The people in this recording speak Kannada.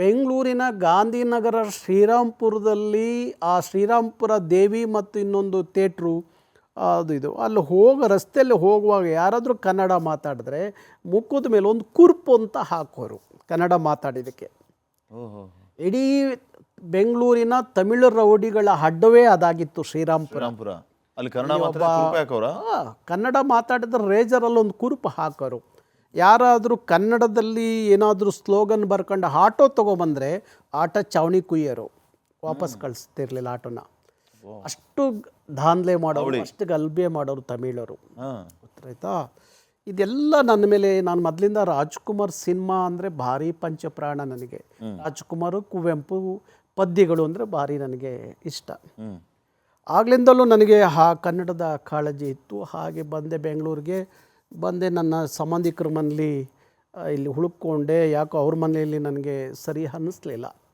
ಬೆಂಗಳೂರಿನ ಗಾಂಧಿನಗರ ಶ್ರೀರಾಮ್ಪುರದಲ್ಲಿ ಆ ಶ್ರೀರಾಮ್ಪುರ ದೇವಿ ಮತ್ತು ಇನ್ನೊಂದು ಥಿಯೇಟ್ರು ಅದು ಇದು. ಅಲ್ಲಿ ಹೋಗ ರಸ್ತೆಯಲ್ಲಿ ಹೋಗುವಾಗ ಯಾರಾದರೂ ಕನ್ನಡ ಮಾತಾಡಿದ್ರೆ ಮುಖದ ಮೇಲೆ ಒಂದು ಕುರ್ಪು ಅಂತ ಹಾಕೋರು ಕನ್ನಡ ಮಾತಾಡಿದ್ದಕ್ಕೆ. ಇಡೀ ಬೆಂಗಳೂರಿನ ತಮಿಳು ರೌಡಿಗಳ ಅಡ್ಡವೇ ಅದಾಗಿತ್ತು ಶ್ರೀರಾಮ್ಪುರ ಕನ್ನಡ ಮಾತಾಡಿದ್ರೆ ರೇಜರಲ್ಲಿ ಒಂದು ಕುರುಪು ಹಾಕೋರು. ಯಾರಾದರೂ ಕನ್ನಡದಲ್ಲಿ ಏನಾದರೂ ಸ್ಲೋಗನ್ ಬರ್ಕೊಂಡು ಆಟೋ ತೊಗೊಬಂದರೆ ಆಟ ಚಾವಣಿ ಕುಯ್ಯೋರು. ವಾಪಸ್ ಕಳಿಸ್ತಿರ್ಲಿಲ್ಲ ಆಟೋನ. ಅಷ್ಟು ದಾನ್ಲೆ ಮಾಡೋರು ಅಷ್ಟು ಗಲ್ಬೆ ಮಾಡೋರು ತಮಿಳರು. ಗೊತ್ತಾಯ್ತಾ? ಇದೆಲ್ಲ ನನ್ನ ಮೇಲೆ ನಾನು ಮೊದಲಿಂದ ರಾಜ್ಕುಮಾರ್ ಸಿನಿಮಾ ಅಂದರೆ ಭಾರಿ ಪಂಚಪ್ರಾಣ ನನಗೆ. ರಾಜ್ಕುಮಾರ್ ಕುವೆಂಪು ಪದ್ಯಗಳು ಅಂದರೆ ಭಾರಿ ನನಗೆ ಇಷ್ಟ. ಆಗ್ಲಿಂದಲೂ ನನಗೆ ಆ ಕನ್ನಡದ ಕಾಳಜಿ ಇತ್ತು. ಹಾಗೆ ಬಂದೆ ಬೆಂಗಳೂರಿಗೆ. ಬಂದೆ ನನ್ನ ಸಂಬಂಧಿಕರ ಮನೇಲಿ ಇಲ್ಲಿ ಹುಡುಕೊಂಡೆ ಯಾಕೋ ಅವ್ರ ಮನೆಯಲ್ಲಿ ನನಗೆ ಸರಿ ಅನ್ನಿಸ್ಲಿಲ್ಲ.